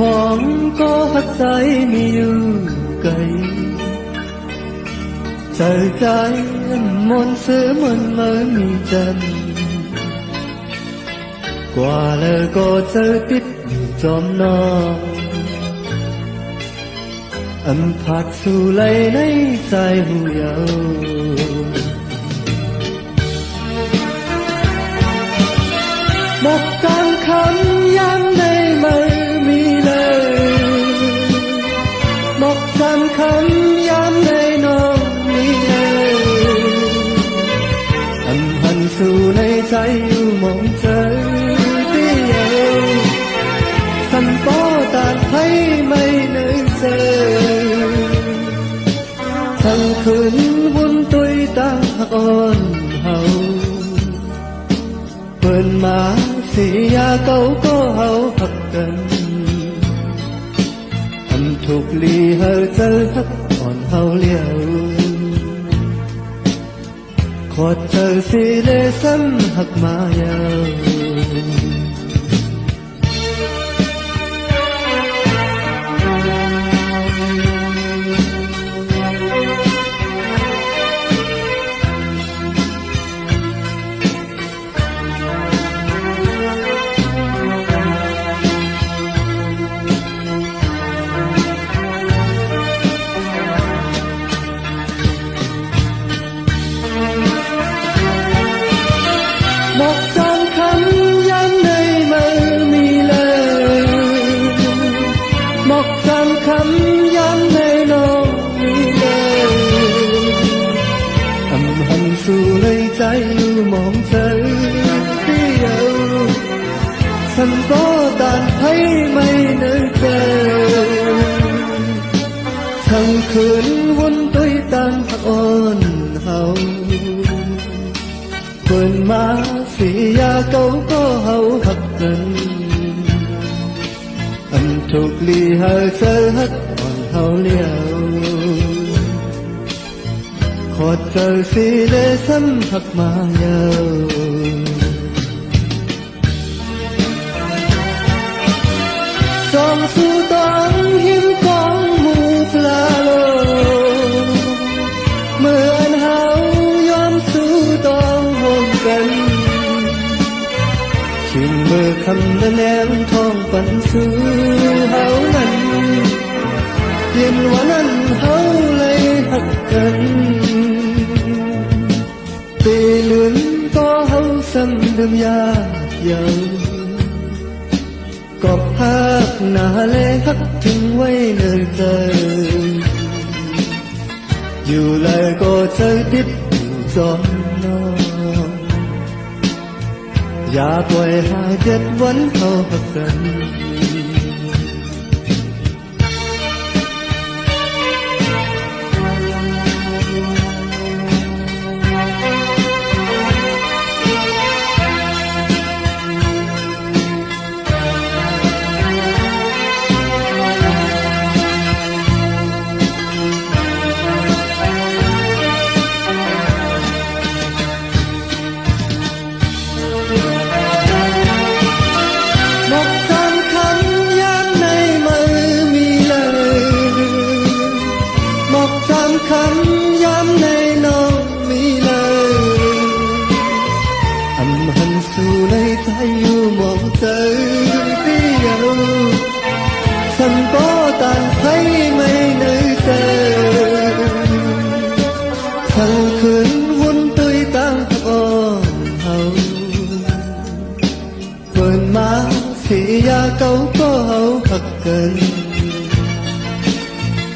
ของก็หัดใจมีอยู่ไกลใจใจมนเสือมันมามีจันกว่าแล้วก็เจอติดจอมนองอันผัดสู่ไหลในใจหูยาว สู่ในใจอยู่มองเจอเดียวสันปอตานให้ไม่เนยเจอทั้งคืนวุ่ นตุยตา อ่อนเฮา Bên má thì ya câu có hậu thật gần Anh thuộc ly hơi chơi thất còn hậu liều Khót chờ xì lê sân hắc mà yào một trong khăn gian đây mơ mi lời một trong khăn gian đây nó mi lời âm hầm su lấy trái mong trời tiêu sân có tàn thấy mây nơi trời thằng khuyến vốn tôi tan ôn hậu เปิดมาเสียเก่าก็เฮาหักกันอันถูกลีหาเจอหักอ่อนเฮาเลี้ ยวขอเจอสีเลสันหักมายาวจองสู่ตองหิม ชิงมือคำและแนมทองปันสู้อเฮานั้นเย็นวันนั้นเฮาเลยหักกันปีเหลือนก็เฮาซ้ำเดิมยากเยาวก็พักหนาเลหักถึงไว้เนินเจออยู่เลยก็เจอติดอยู่จนนอน อย่าปล่อยหาเจ็ดวันเท่ากัน อยู่มองเจอเดียวฉันก็ต่างให้ไม่เนยเจอทั้งคืนวุ่นตุยตั้งอ่อนเฮาเปิดมาเสียเก่าก็เฮาหักกัน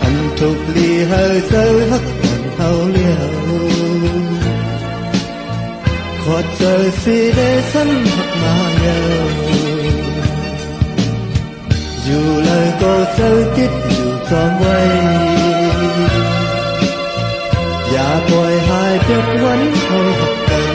อันถูกลีเฮาเจอหักอ่อนเฮาเลี้ยว Khót trời si đế sân thật mà nhau Dù lời câu sâu tiết dù cho quay giả coi hai biết vẫn không học cần